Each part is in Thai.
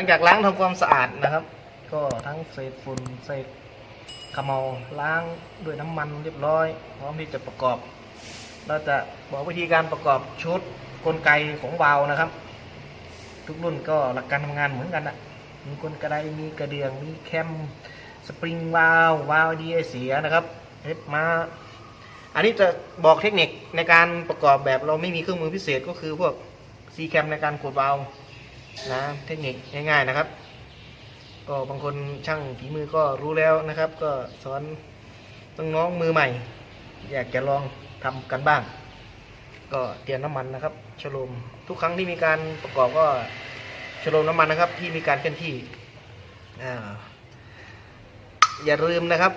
ลังจากล้างทำความสะอาดนะครับ ก็ทั้งเศษฝุ่นเศษขมเมาล้างด้วยน้ำมันเรียบร้อย พร้อมที่จะประกอบ เราจะบอกวิธีการประกอบชุดกลไกของวาล์วนะครับ ทุกรุ่นก็หลักการทำงานเหมือนกันนะมีกลไกมีกระเดื่องมีแคมสปริงวาล์ววาล์วดีไอเสียนะครับเอฟมาอันนี้จะบอกเทคนิคในการประกอบแบบเราไม่มีเครื่องมือพิเศษก็คือพวกซีแคมในการกดวาล์ว นะเทคนิคง่ายๆนะครับ ก็บางคนช่างฝีมือก็รู้แล้วนะครับ ก็สอนน้องๆมือใหม่ อยากจะลองทำกันบ้าง ก็เตรียมน้ำมันนะครับชโลมทุกครั้งที่มีการประกอบก็ชโลมน้ำมันนะครับ ที่มีการเคลื่อนที่อ่าอย่าลืมนะครับ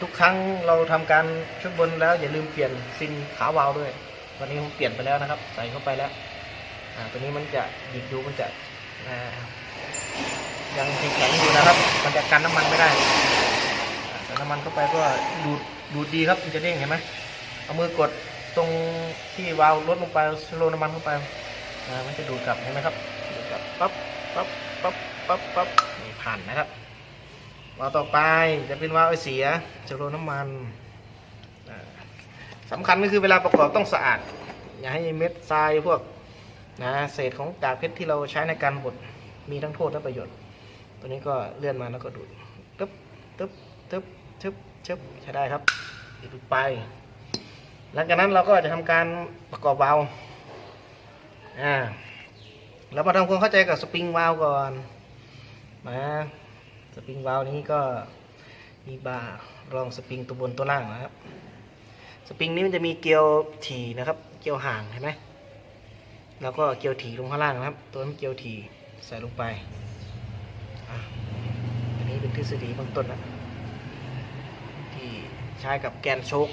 ทุกครั้งเราทำการชุดบนแล้วอย่าลืมเปลี่ยนซิงขาวาล์วด้วยวันนี้ผมเปลี่ยนไปแล้วนะครับ ใส่เข้าไปแล้วอ่าตัวนี้มันจะดิดดูมันจะ ยังแข็งๆอยู่นะครับ มันจะกันน้ำมันไม่ได้ใส่น้ำมันเข้าไปก็ดูดดูดดีครับมันจะเด้งเห็นไหมเอามือกดตรงที่วาล์วลดลงไปสโลน้ำมันเข้าไปมันจะดูดกลับเห็นไหมครับดูดกลับปั๊บปั๊บปั๊บปั๊บปั๊บนี่ผ่านนะครับวาล์วต่อไปจะเป็นวาล์วไอเสียจะโรน้ำมันอ่าสำคัญก็คือเวลาประกอบต้องสะอาด อย่าให้เม็ดทรายพวก นะเศษของกากเพชรที่เราใช้ในการบดมีทั้งโทษและประโยชน์ ตัวนี้ก็เลื่อนมาแล้วก็ดูดตึ๊บตึ๊บตึ๊บชึบชึบใช้ได้ครับดูดไป หลังจากนั้นเราก็จะทำการประกอบวาล์วอ่าเรามาทำความเข้าใจกับสปริงวาล์วก่อนมาสปริงวาล์วนี้ก็มีบาร์รองสปริงตัวบนตัวล่างนะครับ สปริงนี้มันจะมีเกลียวถี่นะครับ เกลียวห่างเห็นไหม แล้วก็เกลียวถี่ลงข้างล่างนะครับ ตัวนี้เกลียวถี่ใส่ลงไปอ,อันนี้เป็นทฤษฎีเบื้องต้นนะที่ใช้กับแกนโชค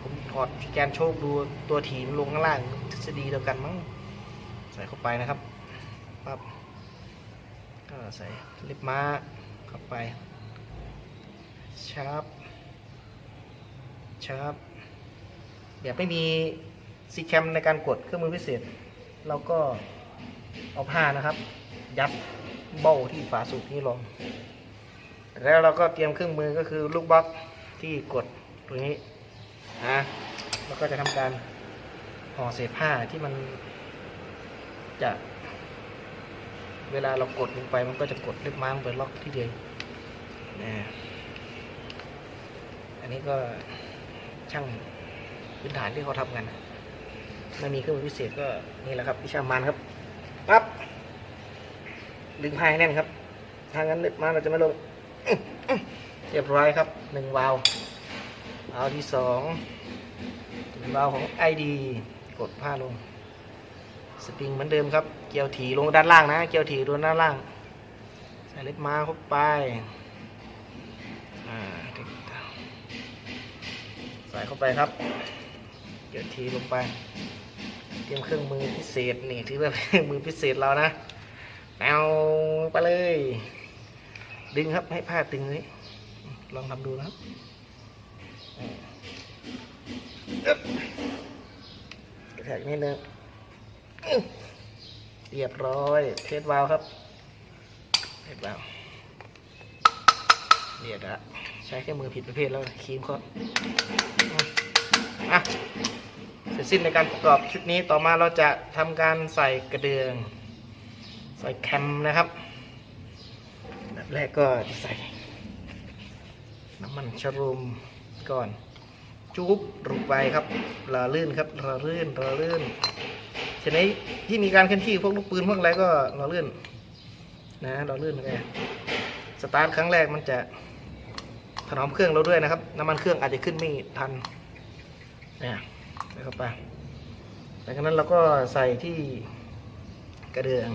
ผมถอดแกนโชคดูตัวถี่มันลงข้างล่างทฤษฎีเดียวกันมั้งใส่เข้าไปนะครับปั๊บก็ใส่เล็บม้าเข้าไปชาร์ปชาร์ปแบบไม่มีซีแคมในการกดเครื่องมือพิเศษ เราก็เอาผ้านะครับ ยัดเบ้าที่ฝาสูบนี้ลง แล้วเราก็เตรียมเครื่องมือก็คือลูกบล็อกที่กดตรงนี้นะแล้วก็จะทำการห่อเศษผ้าที่มันจะเวลาเรากดลงไปมันก็จะกดเล็บม้างไปล็อกที่เดียวนะอันนี้ก็ช่างพื้นฐานที่เขาทำกันนะ ไม่มีเครื่องมือพิเศษก็นี่แหละครับวิชามันครับปั๊บดึงพายแน่นครับถ้างั้นเล็บมาเราจะไม่ลงเรียบร้อยครับหนึ่งวาล์ววาล์วที่สองเป็นวาล์วของ ID กดผ้าลง สปริงเหมือนเดิมครับ เกี่ยวถีลงด้านล่างนะ เกี่ยวถีลงด้านล่าง ใส่เล็บมาเข้าไปใส่เข้าไปครับ เกี่ยวถีลงไป เตรียมเครื่องมือพิเศษนี่ถือว่าเป็นมือพิเศษเรานะเอาไปเลย ดึงครับให้ผ้าตึงเลยลองทำดูนะครับกระแทกนิดนึงเรียบร้อย เทสวาลครับเทสวาลเรียบละใช้แค่มือผิดประเภทแล้วครีมเขาอะ สิ้นในการประกอบชุดนี้ต่อมาเราจะทำการใส่กระเดือง ใส่แคมนะครับแบบแรกก็ใส่ น้ำมันชะรุมก่อนจุ๊บลงไปครับรอลื่นครับรอลื่นรอลื่นทีนี้ที่มีการเคลื่อนที่พวกลูกปืนพวกอะไรก็ราเลื่อนนะราเลื่อนไปสตาร์ทครั้งแรกมันจะถนอมเครื่องเราด้วยนะครับ น้ำมันเครื่องอาจจะขึ้นไม่ทันเนี่ย เข้าไปหลังจากนั้นเราก็ใส่ที่กระเดือง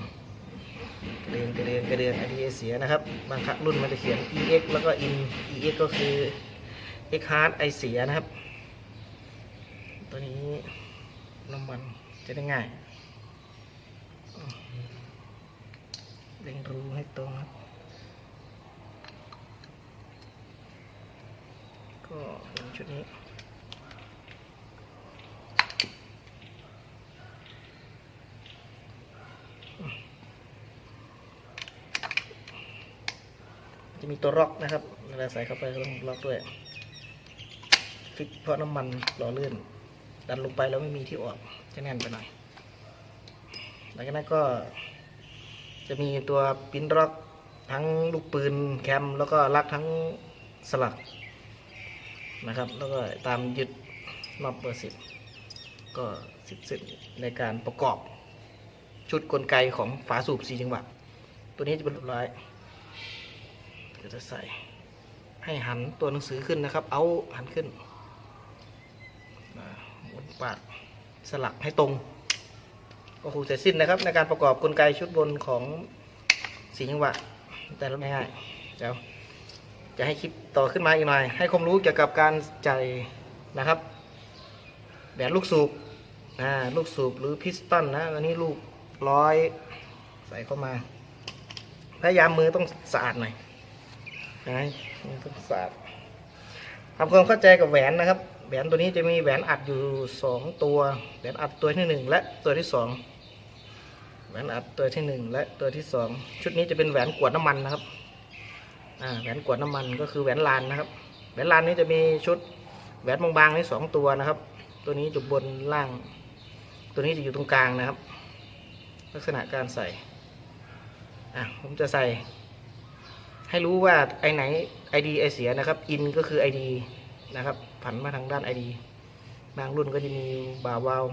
กระเดืองกระเดืองกระเดือง IDA เสียนะครับ บางครั้งรุ่นมันจะเขียน EX แล้วก็ IN EX ก็คือ X hard ไอเสียนะครับ ตัวนี้น้ำมันจะได้ง่ายเล็งรูให้ตรงครับ ก็ชุดนี้ จะมีตัวล็อกนะครับเวลาใส่เข้าไปก็ต้องล็อกด้วยฟิกเพราะน้ำมันหล่อลื่น ดันลงไปแล้วไม่มีที่ออกจะแน่นไปหน่อยหลังจากนั้นก็จะมีตัวปิ้นล็อกทั้งลูกปืนแคม แล้วก็ลักทั้งสลักนะครับ แล้วก็ตามยึดรอบเบอร์สิบก็สิบเซนในการประกอบ ชุดกลไกของฝาสูบสีจังหวะตัวนี้จะเป็นเรียบร้อยก็จะใส่ให้หันตัวหนังสือขึ้นนะครับ เอาหันขึ้นหมุนปากสลักให้ตรง ก็คงเสร็จสิ้นนะครับ ในการประกอบกลไกชุดบนของสีจังหวะ แต่ละง่ายๆเดี๋ยวจะให้คลิปต่อขึ้นมาอีกหน่อย ให้ความรู้เกี่ยวกับการใจนะครับแหวนลูกสูบอ่าลูกสูบหรือพิสตันนะอันนี้ลูก ร้อยใส่เข้ามา พยายามมือต้องสะอาดหน่อยนะมือต้องสะอาดทำความเข้าใจกับแหวนนะครับ แหวนตัวนี้จะมีแหวนอัดอยู่สองตัว แหวนอัดตัวที่หนึ่งและตัวที่สองแหวนอัดตัวที่หนึ่งและตัวที่สองชุดนี้จะเป็นแหวนกวดน้ำมันนะครับ อ่า แหวนกวดน้ำมันก็คือแหวนลานนะครับ แหวนลานนี้จะมีชุดแหวนบางๆนี่สองตัวนะครับ ตัวนี้อยู่บนล่าง ตัวนี้จะอยู่ตรงกลางนะครับ ลักษณะการใส่อะผมจะใส่ ให้รู้ว่าไอไหน ID ไอเสียนะครับอินก็คือ ID นะครับ ผันมาทางด้าน ID บางรุ่นก็จะมีบาวาล์ว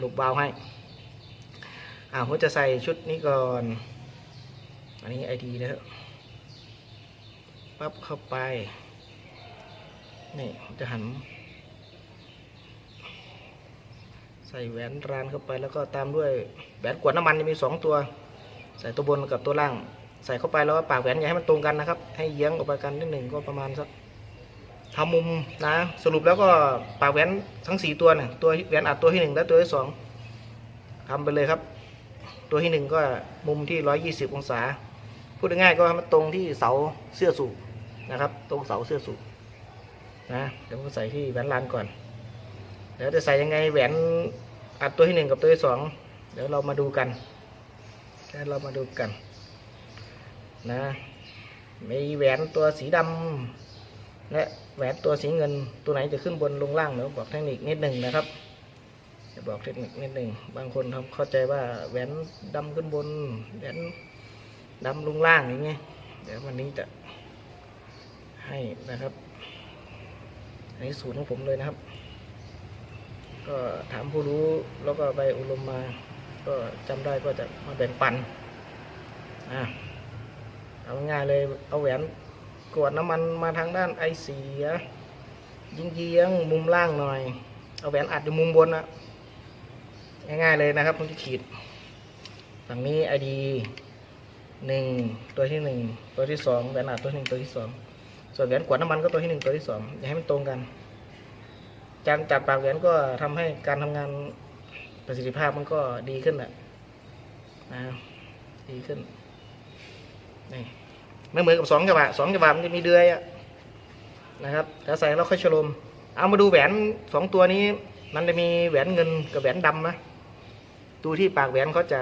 ลูกบาวให้อ่าผมจะใส่ชุดนี้ก่อน อันนี้ ID นะครับปั๊บเข้าไป นี่ผมจะหัน ใส่แหวนรานเข้าไปแล้วก็ตามด้วยแหวนกวดน้ำมันจะมีสองตัว ใส่ตัวบนกับตัวล่าง ใส่เข้าไปแล้วปากแหวนอย่าให้มันตรงกันนะครับ ให้เยื้องออกไปกันนิดหนึ่งก็ประมาณสักทำมุมนะสรุปแล้วก็ปากแหวนทั้งสี่ตัวเนี่ยตัวแหวนอัดตัวที่หนึ่งและตัวที่สองทำไปเลยครับ ตัวที่หนึ่งก็มุมที่ร้อยยี่สิบองศา พูดง่ายๆก็มันตรงที่เสาเสื้อสูบนะครับ ตรงเสาเสื้อสูบนะเดี๋ยวผมใส่ที่แหวนลานก่อนเดี๋ยวจะใส่ยังไงแหวน อัดตัวที่หนึ่งกับตัวที่สองเดี๋ยวเรามาดูกันแล้วเรามาดูกัน นะมีแหวนตัวสีดำและแหวนตัวสีเงินตัวไหนจะขึ้นบนลงล่างเดี๋ยวบอกเทคนิคนิดหนึ่งนะครับจะบอกเทคนิคนิดหนึ่งบางคนทำเข้าใจว่าแหวนดำขึ้นบนแหวนดำลงล่างอย่างเงี้ยเดี๋ยววันนี้จะให้นะครับอันนี้สูตรของผมเลยนะครับ ก็ถามผู้รู้แล้วก็ไปอบรมมา ก็จำได้ก็จะมาแบ่งปันอะเอาง่ายเลยเอาแหวนกวดน้ำมันมาทางด้านไอเสียยิงเยียงมุมล่างหน่อย เอาแหวนอัดอยู่มุมบนนะง่ายๆเลยนะครับผมจะขีดฝั่งนี้ไอดีหนึ่งตัวที่หนึ่งตัวที่สองแหวนอัดตัวที่หนึ่งตัวที่สองส่วนแหวนกวดน้ำมันก็ตัวที่หนึ่งตัวที่สองอย่าให้มันตรงกัน การจับปากแหวนก็ทำให้การทำงานประสิทธิภาพมันก็ดีขึ้นแหละนะดีขึ้นนี่ไม่เหมือนกับสองจังหวะสองจังหวะมันจะมีเดือยอะนะครับแล้วใส่แล้วค่อยชโลมเอามาดูแหวนสองตัวนี้ มันจะมีแหวนเงินกับแหวนดำนะดูที่ปากแหวนเขาจะ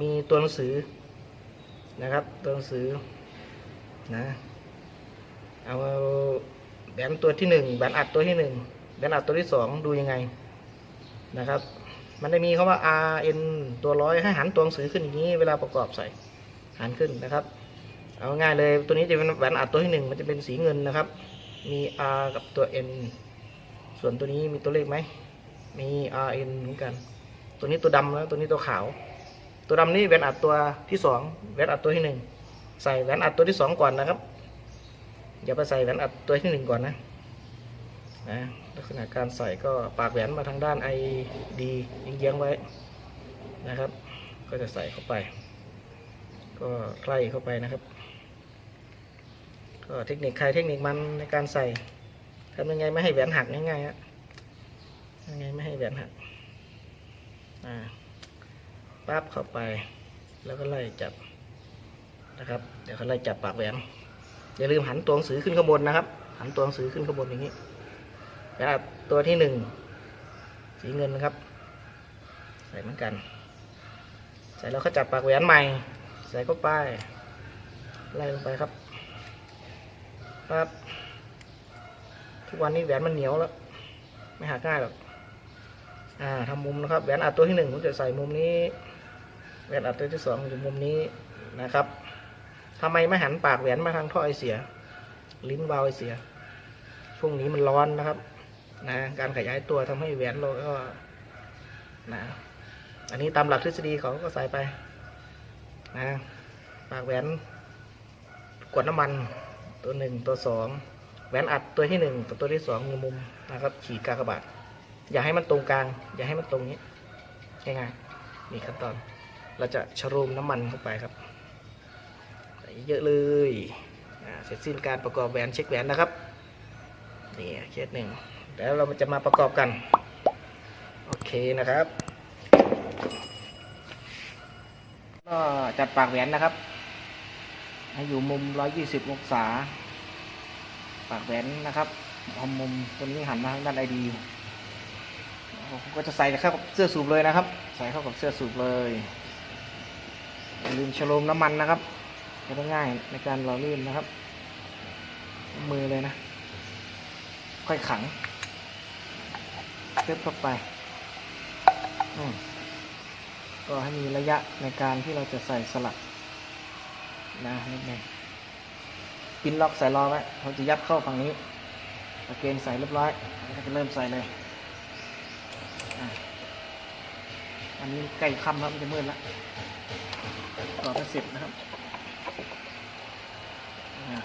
มีตัวหนังสือนะครับ ตัวหนังสือนะเอา แหวนตัวที่หนึ่งแหวนอัดตัวที่หนึ่งแหวนอัดตัวที่สองดูยังไงนะครับ มันจะมีคาว่า R N ตัวร้อยให้หันตัวหนังสือขึ้นอย่างนี้เวลาประกอบใส่หันขึ้นนะครับ เอาง่ายเลยตัวนี้จะเป็นแหวนอัดตัวที่หนึ่งมันจะเป็นสีเงินนะครับ มี R กับตัว N ส่วนตัวนี้มีตัวเลขไหมมี R N เหมือนกัน ตัวนี้ตัวดำแล้วตัวนี้ตัวขาว ตัวดำนี่แหวนอัดตัวที่สองแหวนอัดตัวที่หนึ่งใส่แหวนอัดตัวที่สองก่อนนะครับ อย่าไปใส่แหวนอัดตัวที่หนึ่งก่อนนะนะลักษณะการใส่ก็ปากแหวนมาทางด้านไอดียิงเยียงไว้นะครับ ก็จะใส่เข้าไป ก็ไล่เข้าไปนะครับ ก็เทคนิคใครเทคนิคมันในการใส่ทำยังไงไม่ให้แหวนหักง่ายๆฮะยังไงไม่ให้แหวนหักอ่าปั๊บเข้าไป แล้วก็ไล่จับนะครับ เดี๋ยวเขาไล่จับปากแหวน อย่าลืมหันตัวหนังสือขึ้นข้างบนนะครับ หันตัวหนังสือขึ้นข้างบนอย่างนี้แล้วตัวที่หนึ่งสีเงินนะครับ ใส่เหมือนกัน ใส่แล้วเขาจับปากแหวนใหม่ ใส่เข้าไปไล่ลงไปครับปั๊บทุกวันนี้แหวนมันเหนียวแล้ว ไม่หักง่ายหรอกอ่าทำมุมนะครับแหวนอัดตัวที่หนึ่งผมจะใส่มุมนี้แหวนอัดตัวที่สองอยู่มุมนี้นะครับ ทำไมไม่หันปากแหวนมาทางท่อไอเสีย ลิ้นวาวไอเสีย ช่วงนี้มันร้อนนะครับ นะ การขยายตัวทำให้แหวนเราก็นะ อันนี้ตามหลักทฤษฎีเขาก็ใส่ไป นะ ปากแหวนกดน้ำมันตัวหนึ่งตัวสองแหวนอัดตัวที่หนึ่งกับตัวที่สองมุมนะครับ ขีดกากบาทอย่าให้มันตรงกลาง อย่าให้มันตรงนี้ง่ายๆนี่ขั้นตอน เราจะชะโรมน้ำมันเข้าไปครับ เยอะเลยเสร็จสิ้นการประกอบแหวนเช็คแหวนนะครับนี่เคสหนึ่งแล้วเราจะมาประกอบกัน โอเคนะครับก็จัดปากแหวนนะครับ ให้อยู่มุม 120 องศา ปากแหวนนะครับเอามุมตัวนี้หันมาทางด้านไอดีผมก็จะใส่เข้ากับเสื้อสูบเลยนะครับ ใส่เข้ากับเสื้อสูบเลยอย่าลืมฉโลมน้ำมันนะครับ จะได้ง่ายในการหล่อลื่นนะครับ มือเลยนะ ค่อยขังเพิ่มเข้าไปก็ให้มีระยะในการที่เราจะใส่สลักนะนิดหนึงปินล็อกใส่รอไว้เราจะยัดเข้าฝั่งนี้ตะเกงใส่เรียบร้อยแล้วก็จะเริ่มใส่เลยอันนี้ใกล้ค่ำแล้วมันจะมืดแล้วต่อไปเสร็จนะครับอะ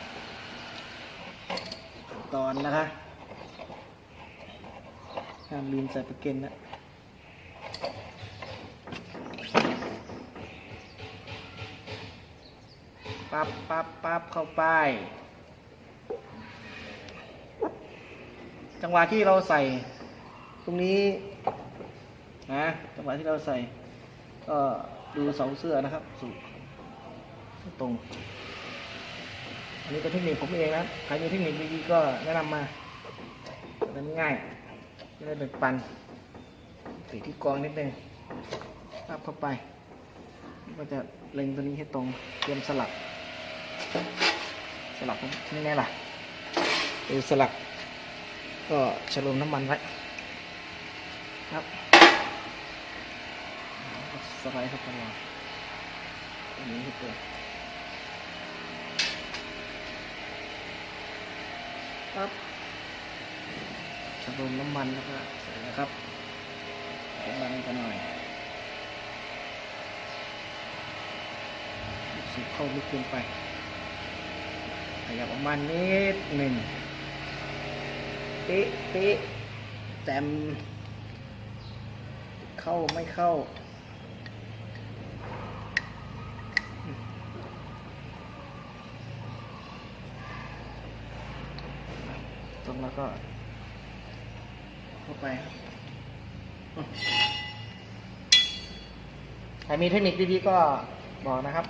ตอนนะคะห้ามลืมใส่ตะเกงนนะปับปับปับเข้าไป จังหวะที่เราใส่ ตรงนี้นะจังหวะที่เราใส่ ก็ดูเสาเสื้อนะครับสูงตรง อันนี้เป็นเทคนิคผมเองนะใครมีเทคนิคดีๆก็แนะนำมาจะได้ง่ายจะได้เป็นปันสีที่กองนิดนึงปับเข้าไปก็จะเล็งตัวนี้ให้ตรงเตรียมสลัก สลักนี่แน่ล่ะเออสลัก ก็ฉลมน้ำมันไว้ครับสไลด์เข้าไปวางอันนี้ให้ตัวค รับฉลมน้ำมันแล้วก็ใส่นะครับกำลังกันหน่อยสูบเข้าลึกเกินไปขยับออกมานิดหนึ่งเป๊ะเป๊ะแต้มเข้าไม่เข้า ตรง แล้วก็ เข้าไปใครมีเทคนิคดีๆก็บอกนะครับ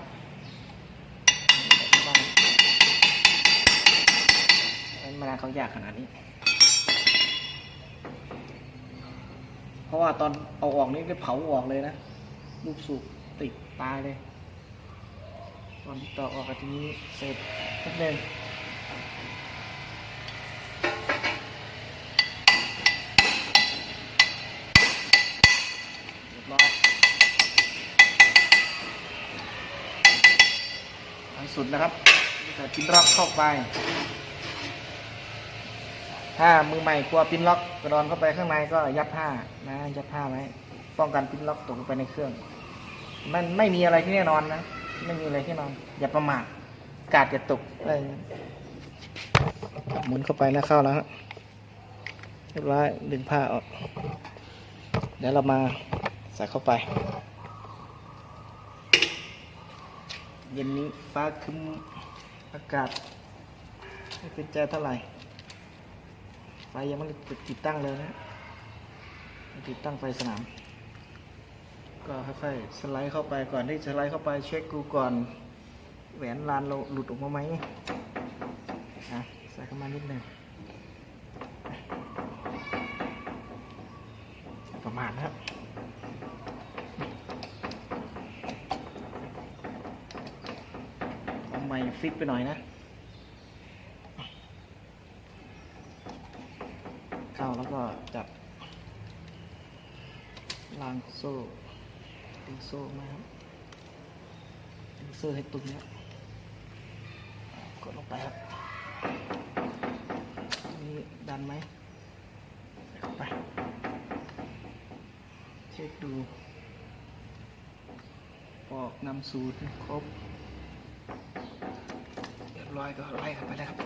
เป็นมาเขายากขนาดนี้ เพราะว่าตอนเอาออกนี่ก็เผาออกเลยนะลูกสูบติดตายเลย ตอนที่ต่อออกกับทีนี้เสร็จนิดนึง สุดนะครับใส่ปินร็อกเข้าไป ถ้ามือใหม่กลัวปิ้นล็อกกระดอนเข้าไปข้างในก็ยัดผ้านะยัดผ้าไว้ป้องกันปิ้นล็อกตกลงไปในเครื่อง มันไม่มีอะไรที่แน่นอนนะไม่มีอะไรที่แน่นอน อย่าประมาทกาดจะตกอะไรอย่างเงี้ยหมุนเข้าไปนะเข้าแล้วฮะเรียบร้อยดึงผ้าออกเดี๋ยวเรามาใส่เข้าไป เย็นนี้ฟ้าคึ้มอากาศไม่เป็นใจเท่าไหร่ ไฟยังไม่ได้ติดตั้งเลยนะ ติดตั้งไฟสนาม ก็ค่อยๆสไลด์เข้าไปก่อนที่สไลด์เข้าไปเช็คดูก่อน แหวนลานเราหลุดออกมาไหมนะใส่เข้ามานิดหนึ่งประมาณนะครับ ใหม่ฟิตไปหน่อยนะ เข้าแล้วก็จับลางโซ่ดึงโซ่มาครับดึงโซ่ให้ตุ้มเนี้ยกดลงไปครับ นี่ดันไหมเข้าไป เช็คดูออกนำสูตรครบ ร้อยก็ไล่กันไปแล้วครับ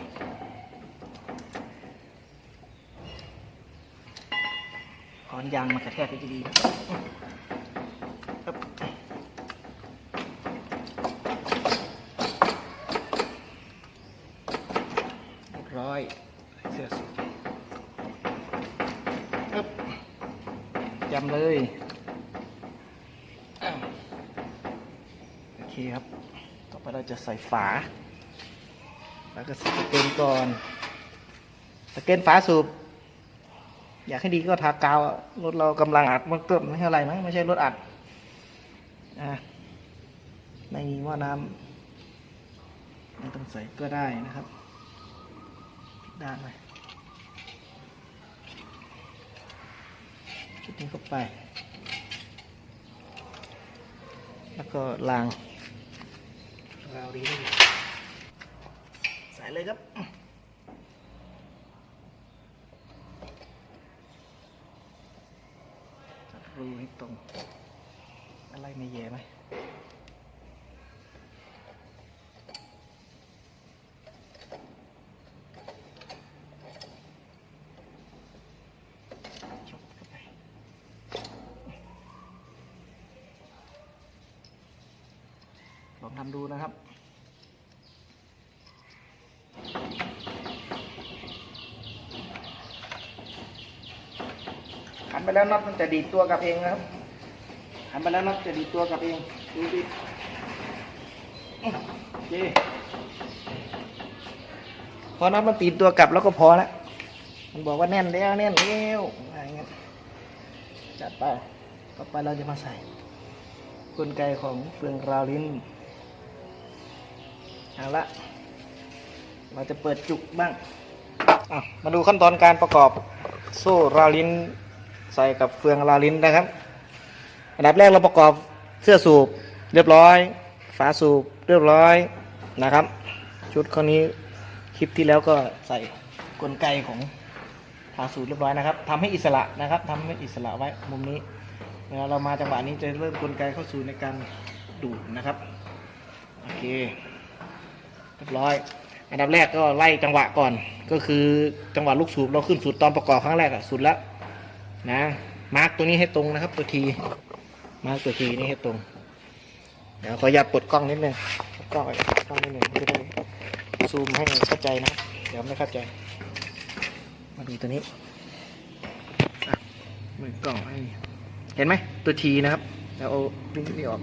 ขอนยางมากระแทกก็จะดีครับเรียบร้อยเสื้อสูทครับจำเลยโอเคครับ ต่อไปเราจะใส่ฝา แล้วก็สเกนก่อนสเกนฝาสูบ อยากให้ดีก็ทากาวรถเรากำลังอัดมันเกิดไม่เท่าไรมั้งไม่ใช่รถอัดอะไม่มีหม้อน้ำไม่ต้องใส่ก็ได้นะครับด้านไปชุดนี้เข้าไป แล้วก็ล้างราวดีนี่ใส่เลยครับจัดรูให้ตรง อะไรไม่แย่ไหมลองทำดูนะครับ ไปแล้วน็อตมันจะดีดตัวกลับเองนะครับหันไปแล้วน็อตจะดีดตัวกลับเองดูดิโอเคพอน็อตมันตีดตัวกลับแล้วก็พอแล้วมันบอกว่าแน่นแล้วแน่นแล้วอะไรเงี้ยจัดไปต่อไปเราจะมาใส่กลไกของเฟืองราวลิ้นเอาละเราจะเปิดจุกบ้างอะมาดูขั้นตอนการประกอบโซ่ราวลิ้น ใส่กับเฟืองราลิ้นนะครับ อันดับแรกเราประกอบเสื้อสูบเรียบร้อย ฝาสูบเรียบร้อยนะครับ ชุดข้อนี้คลิปที่แล้วก็ใส่กลไกของฝาสูบเรียบร้อยนะครับทำให้อิสระนะครับทำให้อิสระไว้มุมนี้เวลาเรามาจังหวะนี้จะเริ่มกลไกเข้าสู่ในการดูดนะครับโอเคเรียบร้อย อันดับแรกก็ไล่จังหวะก่อน ก็คือจังหวะลูกสูบเราขึ้นสุดตอนประกอบครั้งแรกอะสุดแล้ว นะ มาร์กตัวนี้ให้ตรงนะครับ ตัวที มาร์กตัวทีนี้ให้ตรง เดี๋ยวขออนุญาตปลดกล้องนิดนึงกล้องกล้องนิดนึงจะได้ซูมให้เข้าใจนะ เดี๋ยวไม่เข้าใจ มาดูตัวนี้มือกล้องให้เห็นไหมตัวทีนะครับแล้วเอาลิ้นนี่ออก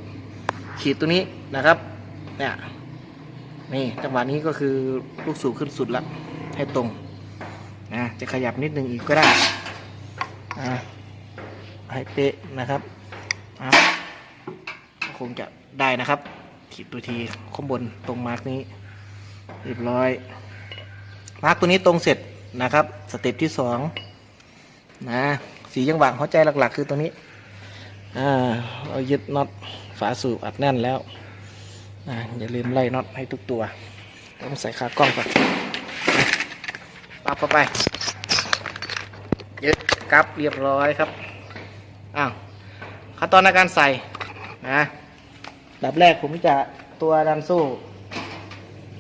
ขีดตัวนี้นะครับ เนี่ยนี่จังหวะนี้ก็คือลูกสูบขึ้นสุดและให้ตรงนะจะขยับนิดนึงอีกก็ได้ อ่าให้เป๊ะนะครับอะก็คงจะได้นะครับขีดตัวทีข้างบนตรงมาร์กนี้เรียบร้อย มาร์กตัวนี้ตรงเสร็จนะครับ สเต็ปที่สองนะสีจังหวะหัวใจหลักๆ คือตัวนี้อ่าเรายึดน็อตฝาสูบอัดแน่นแล้วอ่าอย่าลืมไล่น็อตให้ทุกตัว ต้องใส่ขากล้องก่อนปับเข้าไป กับเรียบร้อยครับอ้าวขั้นตอนในการใส่นะแบบแรกผมจะตัวดันสู้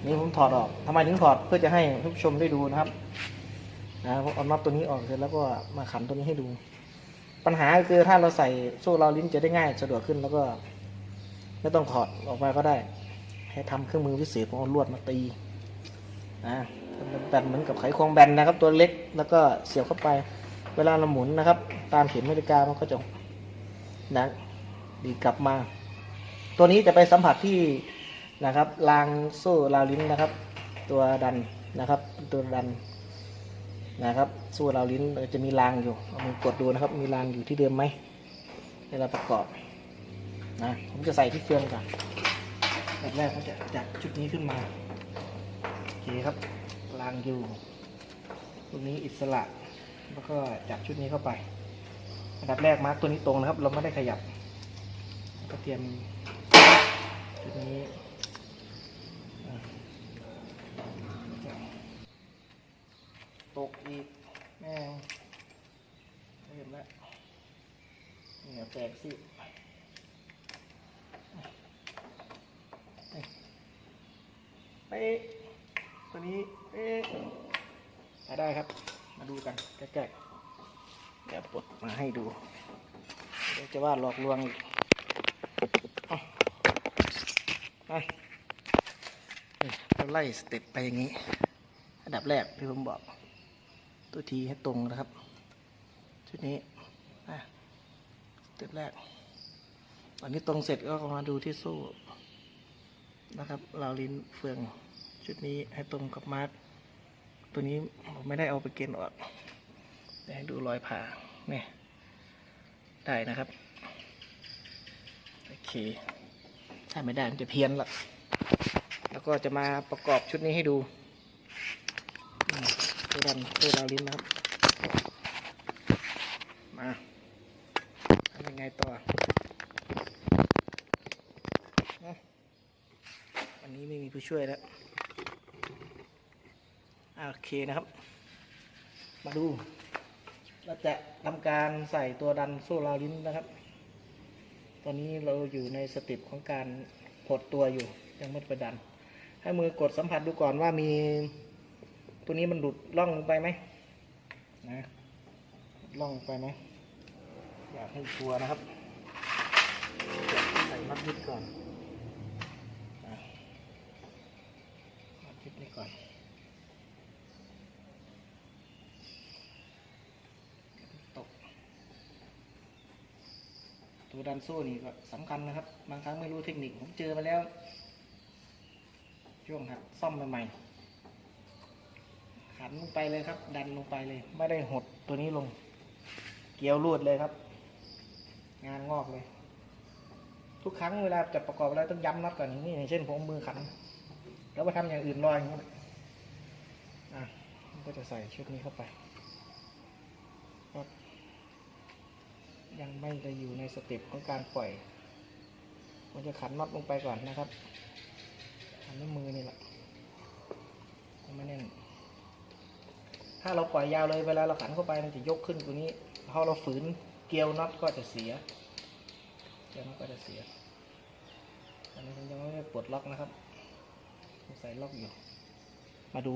นี่ผมถอดออกทำไมถึงถอดเพื่อจะให้ทุกผู้ชมได้ดูนะครับนะผมเอาน็อตตัวนี้ออกเสร็จแล้วก็มาขันตัวนี้ให้ดู ปัญหาคือถ้าเราใส่โซ่ราลิ้นจะได้ง่ายสะดวกขึ้นแล้วก็ ไม่ต้องถอดออกมาก็ได้ ให้ทำเครื่องมือพิเศษผมเอาลวดมาตีนะแบนเหมือนกับไขควงแบนนะครับ ตัวเล็กแล้วก็เสียบเข้าไป เวลาเราหมุนนะครับ ตามเข็มนาฬิกามันก็จะนะดีกลับมา ตัวนี้จะไปสัมผัสที่นะครับรางโซ่ราวลิ้นนะครับ ตัวดันนะครับ ตัวดันนะครับโซ่ราวลิ้นจะมีรางอยู่เอามือกดดูนะครับ มีรางอยู่ที่เดิมไหมเวลาประกอบนะผมจะใส่ที่เฟืองก่อนแบบแรกเขาจะจัดชุดนี้ขึ้นมาโอเคครับรางอยู่ตรงนี้อิสระ แล้วก็จับชุดนี้เข้าไป อันดับแรกมาร์กตัวนี้ตรงนะครับ เราไม่ได้ขยับ ก็เตรียมชุดนี้ตกอีกแม่งเห็นแล้วเหนียวแตกสิเป๊ะตัวนี้เป๊ะได้ครับ มาดูกันแกะๆเดี๋ยวปลดมาให้ดูเดี๋ยวจะว่าหลอกลวงอีกเอาไปนี่เราไล่สเต็ปไปอย่างนี้อันดับแรกที่ผมบอก ตัวทีให้ตรงนะครับ ชุดนี้อะสเต็ปแรกอันนี้ตรงเสร็จก็มาดูที่โซ่นะครับราวลิ้นเฟืองชุดนี้ให้ตรงกับมาร์ก ตัวนี้ผมไม่ได้เอาไปเกณฑ์ออกเดี๋ยวให้ดูรอยผ่าเนี่ยได้นะครับ โอเค ถ้าไม่ได้มันจะเพี้ยนละแล้วก็จะมาประกอบชุดนี้ให้ดูตัวดันตัวดาวลิ้นนะครับ มาทำยังไงต่อวันนี้ไม่มีผู้ช่วยแล้ว โอเคนะครับ มาดูเราจะทำการใส่ตัวดันโซ่ราลิ้นนะครับ ตอนนี้เราอยู่ในสเติปของการหดตัวอยู่ยังไม่ไปดัน ให้มือกดสัมผัสดูก่อนว่ามีตัวนี้มันหลุดล่องลงไปไหมนะล่องไปไหมอยากให้ชัวนะครับใส่น็อตยึดก่อนอะน็อตยึดนี่ก่อน ตก ตัวดันโซ่นี่ก็สำคัญนะครับ บางครั้งไม่รู้เทคนิคผมเจอมาแล้ว ช่วงหัดซ่อมใหม่ๆขันลงไปเลยครับ ดันลงไปเลย ไม่ได้หดตัวนี้ลง เกี่ยวรูดเลยครับ งานงอกเลย ทุกครั้งเวลาจะประกอบอะไรต้องย้ำน็อตก่อนอย่างนี้อย่างเช่นผมมือขัน แล้วไปทำอย่างอื่นลอยอย่างนี้นะก็จะใส่ชุดนี้เข้าไป ยังไม่ได้อยู่ในสเต็ปของการปล่อยมันจะขันน็อตลงไปก่อนนะครับขันด้วยมือนี่แหละไม่แน่น ถ้าเราปล่อยยาวเลยเวลาเราขันเข้าไปมันจะยกขึ้นตัวนี้พอเราฝืนเกลียวน็อตก็จะเสียเกลียวน็อตก็จะเสียอันนี้ผมยังไม่ได้ปลดล็อกนะครับใส่ล็อกอยู่ มาดู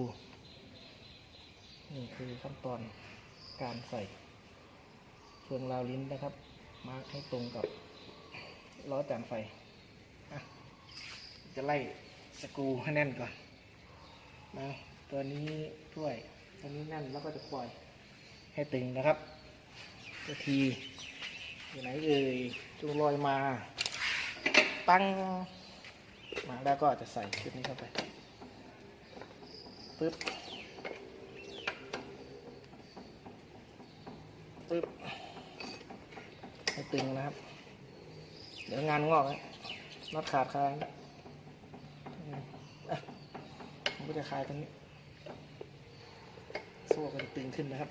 นี่คือขั้นตอนการใส่ เฟืองราวลิ้นนะครับ มาร์คให้ตรงกับล้อจานไฟ จะไล่สกรูให้แน่นก่อนนะตัวนี้ถ้วย ตัวนี้แน่นแล้วก็จะปล่อยให้ตึงนะครับตัวทีอยู่ไหนเอ่ยจูงลอยมา ตั้ง มาแล้วก็จะใส่ชุดนี้เข้าไปปึ๊บปึ๊บ ให้ตึงนะครับ เดี๋ยวงานงอกนะน็อตขาดคายนอะผมก็จะคลายตรงนี้โซ่ก็จะตึงขึ้นนะครับ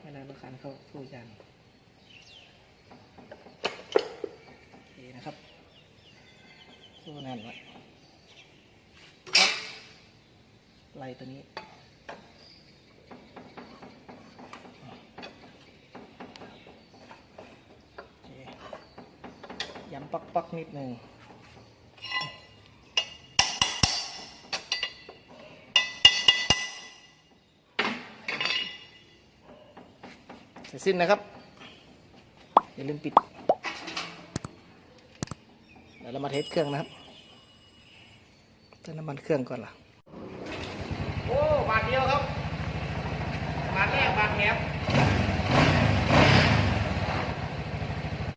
ไม่นานต้องคันเข้าโซ่ยางโอเคนะครับโซ่แน่นไว้ไล่ตัวนี้ โอเคย้ำปักปักๆ นิดหนึ่งเสร็จสิ้นนะครับ อย่าลืมปิด เดี๋ยวเรามาเทสเครื่องนะครับเติมน้ำมันเครื่องก่อนล่ะ โอ้ บาทเดียวครับ บาทแรก บาทแถม